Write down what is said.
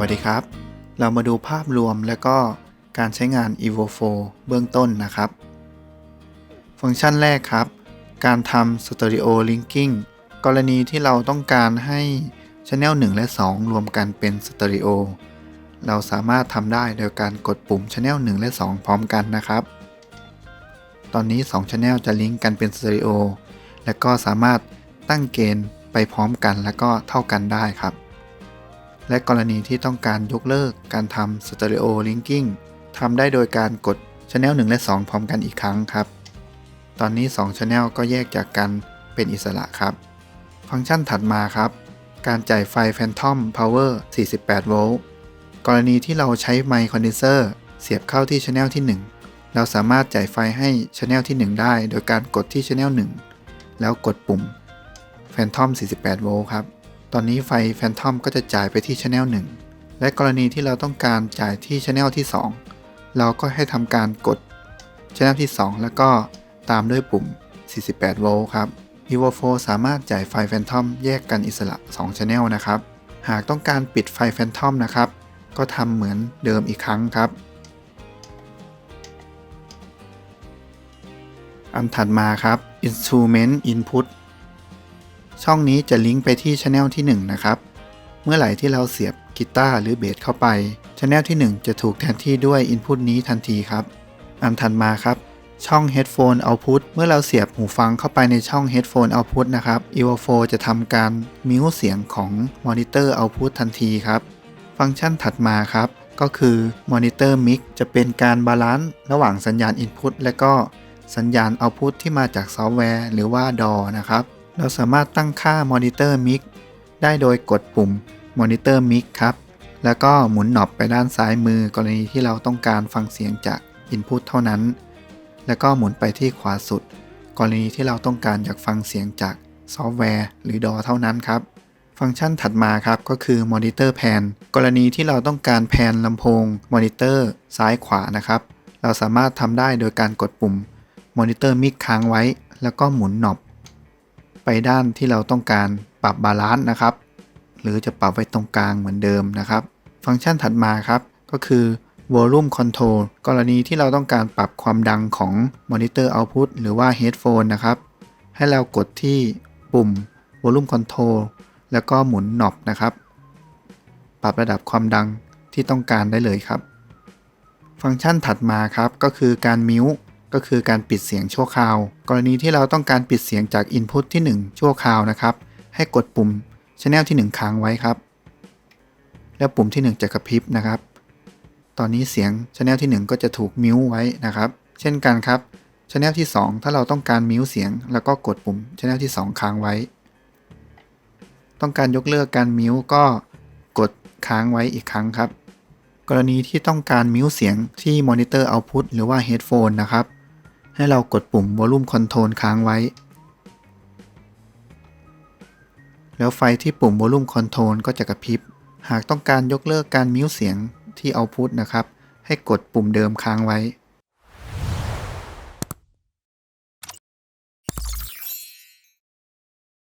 วัสดีครับ เรามาดูภาพรวมและก็การใช้งาน evo 4 เบื้องต้นนะครับ ฟังก์ชันแรกครับ การทำ stereo linking กรณีที่เราต้องการให้ Channel 1 และ 2 รวมกันเป็น stereo เราสามารถทำได้โดยการกดปุ่ม Channel 1 และ 2 พร้อมกันนะครับ ตอนนี้ 2 Channel จะลิงก์กันเป็น stereo และก็สามารถตั้งเกณฑ์ไปพร้อมกันและก็เท่ากันได้ครับ และกรณีที่ต้องการยกเลิกการทำ Stereo Linking ทำได้โดยการกด Channel 1 และ 2 พร้อมกันอีกครั้งครับ ตอนนี้ 2 Channel ก็แยกจากกันเป็นอิสระครับ ฟังก์ชันถัดมาครับ การจ่ายไฟ Phantom Power 48 โวลต์ กรณีที่เราใช้ไมค์คอนเดนเซอร์เสียบเข้าที่ Channel ที่ 1 เราสามารถจ่ายไฟให้ Channel ที่ 1 ได้ โดยการกดที่ Channel 1 แล้วกดปุ่ม Phantom 48 โวลต์ครับ ตอนนี้ไฟ Phantom ก็จะจ่ายไปที่ Channel 1 และกรณีที่เราต้องการจ่ายที่ Channel ที่ 2 เราก็ให้ทำการกด Channel ที่ 2 แล้วก็ตามด้วยปุ่ม 48 โวลต์ครับ evo 4สามารถจ่ายไฟ Phantom แยกกันอิสระ2 Channel นะครับ หากต้องการปิดไฟ Phantom นะครับ ก็ทำเหมือนเดิมอีกครั้งครับ อันถัดมาครับ instrument input ช่องนี้จะลิงก์ไปที่ช anel ที่ 1 นะครับ เมื่อไหร่ที่เราเสียบกีตาร์หรือเบสเข้าไปช anel ที่ 1 จะถูกแทนที่ด้วย Input นี้ทันทีครับอันถัดมาครับ ช่อง Headphone Output เมื่อเราเสียบหูฟังเข้าไปในช่อง Headphone Output นะครับ evo 4จะทำการมิวเสียงของ Monitor Output ทันทีครับ ฟังก์ชันถัดมาครับ ก็คือ Monitor Mix จะเป็นการบาลานซ์ระหว่างสัญญาณ Input และก็สัญญาณ Output ที่มาจากซอฟต์แวร์หรือว่า DAW นะครับ เราสามารถตั้งค่า Monitor Mix ได้โดยกดปุ่ม Monitor Mix ครับ แล้วก็หมุนหนอบไปด้านซ้ายมือกรณีที่เราต้องการฟังเสียงจาก Input เท่านั้น แล้วก็หมุนไปที่ขวาสุด กรณีที่เราต้องการอยากฟังเสียงจากซอฟต์แวร์หรือ DAW เท่านั้นครับ ฟังก์ชันถัดมาครับก็คือ Monitor Pan กรณีที่เราต้องการแพนลำโพง Monitor ซ้ายขวานะครับ เราสามารถทำได้โดยการกดปุ่ม Monitor Mix ค้างไว้ แล้วก็หมุนหนอบ ไปด้านที่เราต้องการปรับบาลานซ์นะครับ หรือจะปรับไว้ตรงกลางเหมือนเดิมนะครับ ฟังก์ชันถัดมาครับ ก็คือ Volume Control กรณีที่เราต้องการปรับความดังของ Monitor Output หรือว่า Headphone นะครับ ให้เรากดที่ปุ่ม Volume Control แล้วก็หมุนหนอบนะครับ ปรับระดับความดังที่ต้องการได้เลยครับ ฟังก์ชันถัดมาครับก็คือการมิว ก็คือการปิดเสียงชั่วคราว กรณีที่เราต้องการปิดเสียงจาก Input ที่ 1 ชั่วคราวนะครับ ให้กดปุ่ม Channel ที่ 1 ค้างไว้ครับ แล้วปุ่มที่ 1 จะกระพริบนะครับ ตอนนี้เสียง Channel ที่ 1 ก็จะถูกมิวไว้นะครับ เช่นกันครับ Channel ที่ 2 ถ้าเราต้องการมิวเสียง แล้วก็กดปุ่ม Channel ที่ 2 ค้างไว้ ต้องการยกเลิกการมิวก็กดค้างไว้อีกครั้งครับกรณีที่ต้องการมิวเสียงที่ Monitor Output หรือว่า Headphone นะครับ ให้เรากดปุ่ม Volume Control ค้างไว้ แล้วไฟที่ปุ่ม Volume Control ก็จะกระพริบ หากต้องการยกเลิกการมิวเสียงที่ Output นะครับ ให้กดปุ่มเดิมค้างไว้